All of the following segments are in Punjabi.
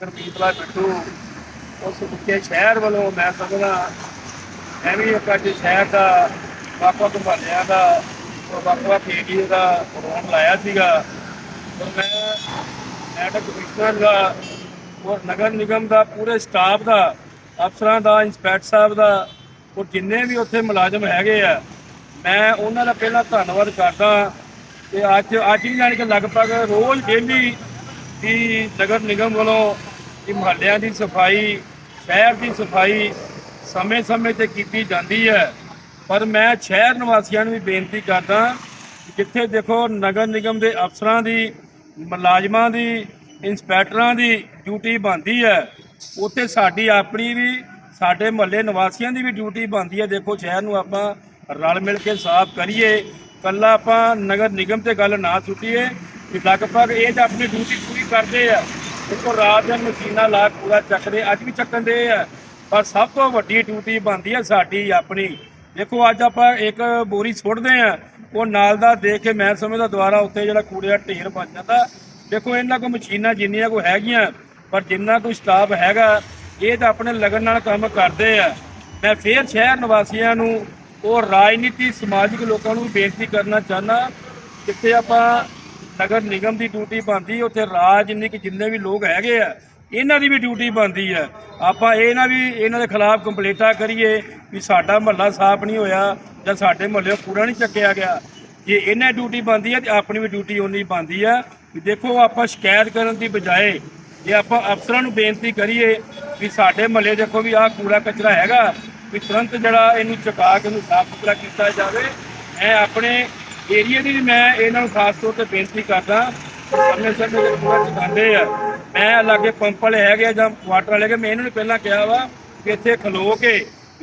ਗੁਰਮੀਤ ਲਾਲ ਬਿੱਟੂ ਉਸ ਉੱਚੇ ਸ਼ਹਿਰ ਵੱਲੋਂ ਮੈਂ ਸਮਝਦਾ ਵੀ ਇੱਕ ਅੱਜ ਸ਼ਹਿਰ ਦਾ ਵਾਪਾ ਘੁਮਾਲਿਆਂ ਦਾ ਔਰ ਵਾਪਾ ਏਰੀਏ ਦਾ ਰੋਣ ਲਾਇਆ ਸੀਗਾ। ਔਰ ਮੈਂ ਐਡਕ ਕਮਿਸ਼ਨਰ ਦਾ ਔਰ ਨਗਰ ਨਿਗਮ ਦਾ, ਪੂਰੇ ਸਟਾਫ ਦਾ, ਅਫਸਰਾਂ ਦਾ, ਇੰਸਪੈਕਟਰ ਸਾਹਿਬ ਦਾ, ਔਰ ਜਿੰਨੇ ਵੀ ਉੱਥੇ ਮੁਲਾਜ਼ਮ ਹੈਗੇ ਆ, ਮੈਂ ਉਹਨਾਂ ਦਾ ਪਹਿਲਾਂ ਧੰਨਵਾਦ ਕਰਦਾ। ਤੇ ਅੱਜ ਅੱਜ ਹੀ ਜਾਣੀ ਕਿ ਲਗਭਗ ਰੋਜ਼ ਡੇਲੀ ਦੀ ਨਗਰ ਨਿਗਮ ਵੱਲੋਂ ਇਹ ਮੁਹੱਲਿਆਂ ਦੀ ਸਫ਼ਾਈ, ਸ਼ਹਿਰ ਦੀ ਸਫ਼ਾਈ ਸਮੇਂ-ਸਮੇਂ ਤੇ ਕੀਤੀ ਜਾਂਦੀ ਹੈ। ਪਰ ਮੈਂ ਸ਼ਹਿਰ ਨਿਵਾਸੀਆਂ ਨੂੰ ਵੀ ਬੇਨਤੀ ਕਰਦਾ ਜਿੱਥੇ ਦੇਖੋ ਨਗਰ ਨਿਗਮ ਦੇ ਅਫਸਰਾਂ ਦੀ, ਮੁਲਾਜ਼ਮਾਂ ਦੀ, ਇੰਸਪੈਕਟਰਾਂ ਦੀ ਡਿਊਟੀ ਬਣਦੀ ਹੈ, ਉੱਥੇ ਸਾਡੀ ਆਪਣੀ ਵੀ, ਸਾਡੇ ਮੁਹੱਲੇ ਨਿਵਾਸੀਆਂ ਦੀ ਵੀ ਡਿਊਟੀ ਬਣਦੀ ਹੈ। ਦੇਖੋ ਸ਼ਹਿਰ ਨੂੰ ਆਪਾਂ ਰਲ ਮਿਲ ਕੇ ਸਾਫ਼ ਕਰੀਏ ਕੱਲਾ ਆਪਾਂ ਨਗਰ ਨਿਗਮ ਤੇ ਗੱਲ ਨਾ ਸੁੱਟੀਏ, ਕਿ ਲਗਭਗ ਇਹ ਤਾਂ ਆਪਣੀ ਡਿਊਟੀ ਪੂਰੀ ਕਰਦੇ ਆ। ਦੇਖੋ, ਰਾਤ ਦਿਨ ਮਸ਼ੀਨਾਂ ਲਾ ਕੇ ਪੂਰਾ ਚੱਕਦੇ, ਅੱਜ ਵੀ ਚੱਕਣ ਦੇ ਆ। ਪਰ ਸਭ ਤੋਂ ਵੱਡੀ ਡਿਊਟੀ ਬਣਦੀ ਹੈ ਸਾਡੀ ਆਪਣੀ। ਦੇਖੋ, ਅੱਜ ਆਪਾਂ ਇੱਕ ਬੋਰੀ ਸੁੱਟਦੇ ਆ, ਉਹ ਨਾਲ ਦਾ ਦੇਖ ਕੇ ਮੈਂ ਸਮਝਦਾ ਦੁਬਾਰਾ ਉੱਥੇ ਜਿਹੜਾ ਕੂੜੇ ਦਾ ਢੇਰ ਬਣ ਜਾਂਦਾ। ਦੇਖੋ, ਇਹਨਾਂ ਕੋਲ ਮਸ਼ੀਨਾਂ ਜਿੰਨੀਆਂ ਕੋ ਹੈਗੀਆਂ, ਪਰ ਜਿੰਨਾ ਕੋਈ ਸਟਾਫ ਹੈਗਾ, ਇਹ ਤਾਂ ਆਪਣੇ ਲਗਨ ਨਾਲ ਕੰਮ ਕਰਦੇ ਆ। ਮੈਂ ਫੇਰ ਸ਼ਹਿਰ ਨਿਵਾਸੀਆਂ ਨੂੰ ਉਹ ਰਾਜਨੀਤੀ, ਸਮਾਜਿਕ ਲੋਕਾਂ ਨੂੰ ਬੇਨਤੀ ਕਰਨਾ ਚਾਹਨਾ ਜਿੱਥੇ ਆਪਾਂ ਨਗਰ ਨਿਗਮ ਦੀ ਡਿਊਟੀ ਬਣਦੀ, ਉੱਥੇ ਰਾਜਨੀਤਿਕ ਜਿੰਨੇ ਵੀ ਲੋਕ ਹੈਗੇ ਆ, ਇਹਨਾਂ ਦੀ ਵੀ ਡਿਊਟੀ ਬਣਦੀ ਹੈ ਆਪਾਂ ਇਹ ਨਾ ਵੀ ਇਹਨਾਂ ਦੇ ਖਿਲਾਫ ਕੰਪਲੇਂਟਾਂ ਕਰੀਏ ਵੀ ਸਾਡਾ ਮਹੱਲਾ ਸਾਫ਼ ਨਹੀਂ ਹੋਇਆ ਜਾਂ ਸਾਡੇ ਮਹੱਲੇ ਕੂੜਾ ਨਹੀਂ ਚੱਕਿਆ ਗਿਆ। ਜੇ ਇਹਨਾਂ ਡਿਊਟੀ ਬਣਦੀ ਹੈ ਤੇ ਆਪਣੀ ਵੀ ਡਿਊਟੀ ਉਨੀ ਬਣਦੀ ਹੈ ਵੀ ਦੇਖੋ ਆਪਾਂ ਸ਼ਿਕਾਇਤ ਕਰਨ ਦੀ ਬਜਾਏ ਜੇ ਆਪਾਂ ਅਫਸਰਾਂ ਨੂੰ ਬੇਨਤੀ ਕਰੀਏ ਵੀ ਸਾਡੇ ਮਹੱਲੇ ਦੇਖੋ ਵੀ ਆਹ ਕੂੜਾ ਕਚਰਾ ਹੈਗਾ, ਵੀ ਤੁਰੰਤ ਜਿਹੜਾ ਇਹਨੂੰ ਚੁਕਾ ਕੇ ਇਹਨੂੰ ਸਾਫ਼ ਸੁਥਰਾ ਕੀਤਾ ਜਾਵੇ। ਮੈਂ ਆਪਣੇ ਏਰੀਆ ਦੀ ਮੈਂ ਇਹਨਾਂ ਨੂੰ ਖਾਸ ਤੌਰ ਤੇ ਬੇਨਤੀ ਕਰਦਾ ਸਮੇਂ ਸਮੇਂ ਤੇ ਕੂੜਾ ਚੁਕਾਉਂਦੇ ਆ। ਮੈਂ ਲਾਗੇ ਪੰਪ ਵਾਲੇ ਹੈਗੇ ਆ ਜਾਂ ਵਾਟਰ ਵਾਲੇ ਹੈਗੇ ਮੈਂ ਇਹਨਾਂ ਨੂੰ ਪਹਿਲਾਂ ਕਿਹਾ ਵਾ ਕਿ ਇੱਥੇ ਖਲੋ ਕੇ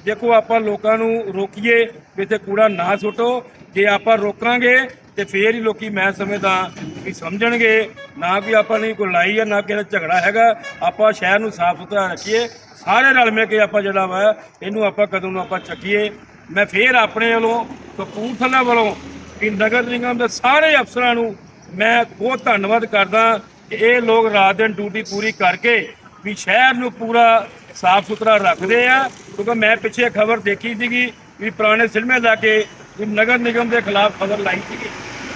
ਦੇਖੋ ਆਪਾਂ ਲੋਕਾਂ ਨੂੰ ਰੋਕੀਏ, ਵੀ ਇੱਥੇ ਕੂੜਾ ਨਾ ਸੁੱਟੋ। ਜੇ ਆਪਾਂ ਰੋਕਾਂਗੇ ਤੇ ਫੇਰ ਹੀ ਲੋਕੀ ਮੈਂ ਸਮਝਦਾ ਵੀ ਸਮਝਣਗੇ। ਨਾ ਵੀ ਆਪਾਂ ਨਹੀਂ ਕੋਈ ਲੜਾਈ ਆ, ਨਾ ਕਿਸੇ ਦਾ ਝਗੜਾ ਹੈਗਾ। ਆਪਾਂ ਸ਼ਹਿਰ ਨੂੰ ਸਾਫ਼ ਸੁਥਰਾ ਰੱਖੀਏ। ਸਾਰੇ ਰਲ ਮਿਲ ਕੇ ਆਪਾਂ ਜਿਹੜਾ ਵਾ, ਇਹਨੂੰ ਆਪਾਂ ਕਦੋਂ ਨੂੰ ਆਪਾਂ ਚੱਕੀਏ। ਮੈਂ ਫੇਰ ਆਪਣੇ ਵੱਲੋਂ ਕਪੂਰਥਲਾ ਵੱਲੋਂ ਵੀ ਨਗਰ ਨਿਗਮ ਦੇ ਸਾਰੇ ਅਫਸਰਾਂ ਨੂੰ ਮੈਂ ਬਹੁਤ ਧੰਨਵਾਦ ਕਰਦਾ ਕਿ ਇਹ ਲੋਕ ਰਾਤ ਦਿਨ ਡਿਊਟੀ ਪੂਰੀ ਕਰਕੇ ਵੀ ਸ਼ਹਿਰ ਨੂੰ ਪੂਰਾ ਸਾਫ਼ ਸੁਥਰਾ ਰੱਖਦੇ ਆ, ਕਿਉਂਕਿ ਮੈਂ ਪਿੱਛੇ ਖਬਰ ਦੇਖੀ ਸੀਗੀ ਵੀ ਪੁਰਾਣੇ ਸਿਲਮੇ ਲਾ ਕੇ ਵੀ ਨਗਰ ਨਿਗਮ ਦੇ ਖਿਲਾਫ ਖਬਰ ਲਾਈ ਸੀਗੀ।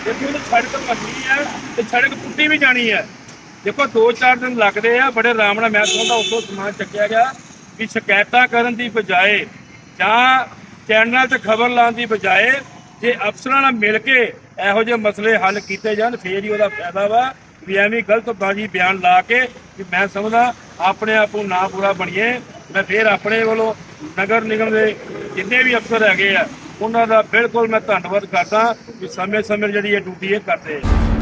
ਕਿਉਂਕਿ ਉਹਨੂੰ ਸੜਕ ਭੰਨੀ ਹੈ ਤੇ ਸੜਕ ਟੁੱਟੀ ਵੀ ਜਾਣੀ ਹੈ ਦੇਖੋ 2-4 ਦਿਨ ਲੱਗਦੇ ਆ, ਬੜੇ ਆਰਾਮ ਨਾਲ ਮੈਂ ਸਮਝਦਾ ਉੱਥੋਂ ਸਮਾਨ ਚੱਕਿਆ ਗਿਆ ਵੀ ਸ਼ਿਕਾਇਤਾਂ ਕਰਨ ਦੀ ਬਜਾਏ ਜਾਂ ਚੈਨਲ ਤੇ ਖਬਰ ਲਾਉਣ ਦੀ ਬਜਾਏ ਜੇ ਅਫਸਰਾਂ ਨਾਲ ਮਿਲ ਕੇ ਇਹੋ ਜਿਹੇ ਮਸਲੇ ਹੱਲ ਕੀਤੇ ਜਾਣ, ਫੇਰ ਹੀ ਉਹਦਾ ਫਾਇਦਾ ਵਾ ਵੀ ਐਵੇਂ ਗਲਤਬਾਜ਼ੀ ਬਿਆਨ ਲਾ ਕੇ ਵੀ ਮੈਂ ਸਮਝਦਾ, ਆਪਣੇ ਆਪ ਨੂੰ ਨਾ ਪੂਰਾ ਬਣੀਏ, ਮੈਂ ਫੇਰ ਆਪਣੇ ਵੱਲੋਂ ਨਗਰ ਨਿਗਮ ਦੇ ਜਿੰਨੇ ਵੀ ਅਫਸਰ ਹੈਗੇ ਆ, ਉਹਨਾਂ ਦਾ ਬਿਲਕੁਲ ਮੈਂ ਧੰਨਵਾਦ ਕਰਦਾ ਕਿ ਸਮੇਂ ਸਮੇਂ ਜਿਹੜੀ ਇਹ ਡਿਊਟੀ ਇਹ ਕਰਦੇ ਆ।